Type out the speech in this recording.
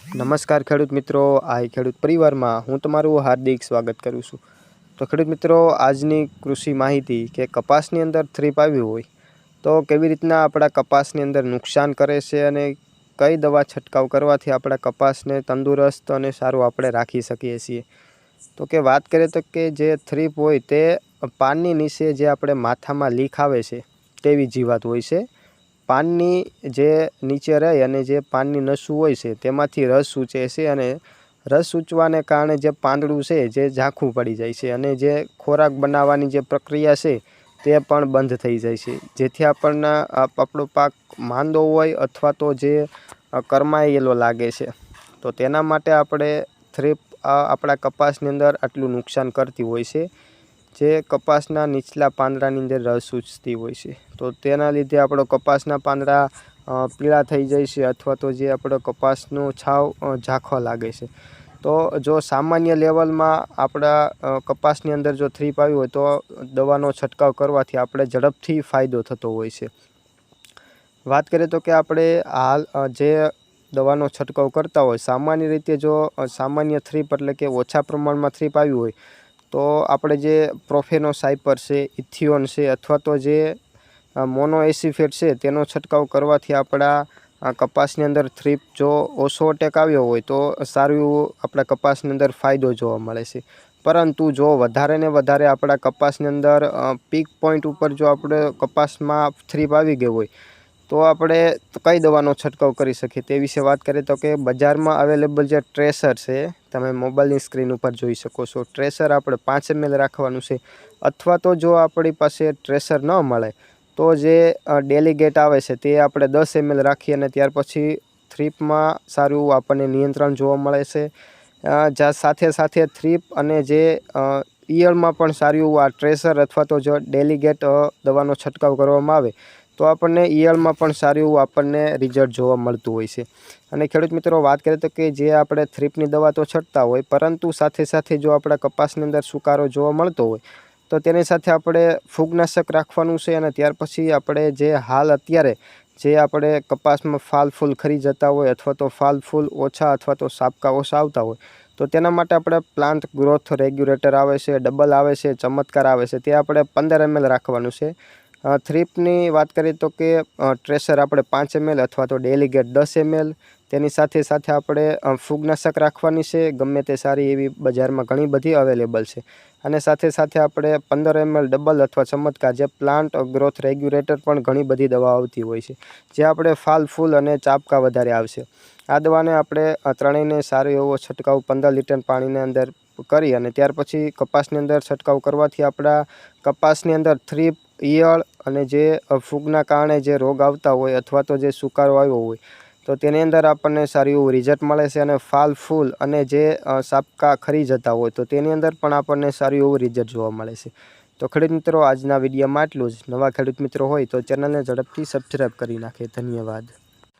નમસ્કાર ખેડૂત મિત્રો આ ખેડૂત પરિવારમાં હું તમારું હાર્દિક સ્વાગત કરું છું. તો ખેડૂત મિત્રો, આજની કૃષિ માહિતી કે કપાસની અંદર થ્રીપ આવ્યું હોય, તો કેવી રીતના આપણા કપાસની અંદર નુકસાન કરે છે અને કઈ દવા છંટકાવ કરવાથી આપણા કપાસને તંદુરસ્ત અને સારું આપણે રાખી શકીએ છીએ? તો કે વાત કરીએ તો કે જે થ્રીપ હોય તે પાનની નીચે જે આપણે માથામાં લીક આવે છે, તેવી જીવાત હોય છે. પાનની જે નીચે રહે અને જે પાનની નસું હોય છે, તેમાંથી રસ સૂચે છે અને રસ સૂચવાને કારણે જે પાંદડું છે, જે ઝાંખું પડી જાય છે અને જે ખોરાક બનાવવાની જે પ્રક્રિયા છે, તે પણ બંધ થઈ જાય છે. જેથી આપણને આપણો પાક માંદો હોય અથવા તો જે કરમાયેલો લાગે છે. તો તેના માટે આપણે થ્રીપ આપણા કપાસની અંદર આટલું નુકસાન કરતી હોય છે. જે કપાસના નીચલા પાંદડાની અંદર રસ સૂચતી હોય છે. તો તેના લીધે આપણો કપાસના પાંદડા પીળા થઈ જાય છે અથવા તો જે આપણો કપાસનો છાવ ઝાંખો લાગે છે. તો જો સામાન્ય લેવલમાં આપણા કપાસની અંદર જો થ્રીપ આવી હોય તો દવાનો છંટકાવ કરવાથી આપણે ઝડપથી ફાયદો થતો હોય છે. વાત કરીએ તો કે આપણે હાલ જે દવાનો છંટકાવ કરતા હોય, સામાન્ય રીતે જો સામાન્ય થ્રીપ એટલે કે ઓછા પ્રમાણમાં થ્રીપ આવી હોય તો આપણે જે પ્રોફેનો સાઇપર છે, ઇથિયોન છે, અથવા તો જે મોનો એસિફેટ છે, તેનો છંટકાવ કરવાથી આપણા કપાસની અંદર થ્રીપ જો ઓછો અટેક આવ્યો હોય તો સારું એવું આપણા કપાસની અંદર ફાયદો જોવા મળે છે. પરંતુ જો વધારે ને વધારે આપણા કપાસની અંદર પીક પોઈન્ટ ઉપર જો આપણે કપાસમાં થ્રીપ આવી ગયો હોય તો આપણે કઈ દવાનો છંટકાવ કરી શકીએ? તે વિશે વાત કરીએ તો કે બજારમાં અવેલેબલ જે ટ્રેસર છે, તમે મોબાઈલની સ્ક્રીન ઉપર જોઈ શકો છો. ટ્રેસર આપણે પાંચ એમએલ રાખવાનું છે. અથવા તો જો આપણી પાસે ટ્રેસર ન મળે, તો જે ડેલીગેટ આવે છે તે આપણે દસ એમએલ રાખીએ અને ત્યાર પછી થ્રીપમાં સારું આપણને નિયંત્રણ જોવા મળે છે. જ્યાં સાથે સાથે થ્રીપ અને જે ઈયળમાં પણ સારું આ ટ્રેસર અથવા તો જો ડેલીગેટ દવાનો છંટકાવ કરવામાં આવે તો આપણને ઈયળમાં પણ સારું એવું આપણને રિઝલ્ટ જોવા મળતું હોય છે. અને ખેડૂત મિત્રો, વાત કરીએ તો કે જે આપણે થ્રીપની દવા તો છટતા હોય, પરંતુ સાથે સાથે જો આપણા કપાસની અંદર સુકારો જોવા મળતો હોય, તો તેની સાથે આપણે ફૂગનાશક રાખવાનું છે અને ત્યાર પછી આપણે જે હાલ અત્યારે જે આપણે કપાસમાં ફાલ ફૂલ ખરી જતા હોય અથવા તો ફાલ ફૂલ ઓછા અથવા તો સાપકા ઓછા આવતા હોય, તો તેના માટે આપણે પ્લાન્ટ ગ્રોથ રેગ્યુલેટર આવે છે, ડબલ આવે છે, ચમત્કાર આવે છે, તે આપણે પંદર એમએલ રાખવાનું છે. થ્રીપની વાત કરીએ તો કે ટ્રેસર આપણે પાંચ એમએલ અથવા તો ડેલીગેટ દસ એમએલ તેની સાથે સાથે આપણે ફૂગનાશક રાખવાની છે. ગમે તે સારી એવી બજારમાં ઘણી બધી અવેલેબલ છે. અને સાથે સાથે આપણે પંદર એમએલ ડબલ અથવા ચમત્કાર જે પ્લાન્ટ ગ્રોથ રેગ્યુલેટર પણ ઘણી બધી દવા આવતી હોય છે. જે આપણે ફાલ, ફૂલ અને ચાપકા વધારે આવશે. આ દવાને આપણે ત્રણેયને સારો એવો છંટકાવ પંદર લીટર પાણીની અંદર કરી અને ત્યાર પછી કપાસની અંદર છંટકાવ કરવાથી આપણા કપાસની અંદર થ્રીપ ઈયળ અને જે ફૂગના કારણે જે રોગ આવતા હોય અથવા તો જે સુકારો આવ્યો હોય, તો તેની અંદર આપણને સારું એવું રિઝલ્ટ મળે છે અને ફાલ ફૂલ અને જે સાપકા ખરી જતા હોય, તો તેની અંદર પણ આપણને સારું એવું રિઝલ્ટ જોવા મળે છે. તો ખેડૂત મિત્રો, આજના વિડીયોમાં આટલું જ. નવા ખેડૂત મિત્રો હોય તો ચેનલને ઝડપથી સબસ્ક્રાઈબ કરી નાખે. ધન્યવાદ.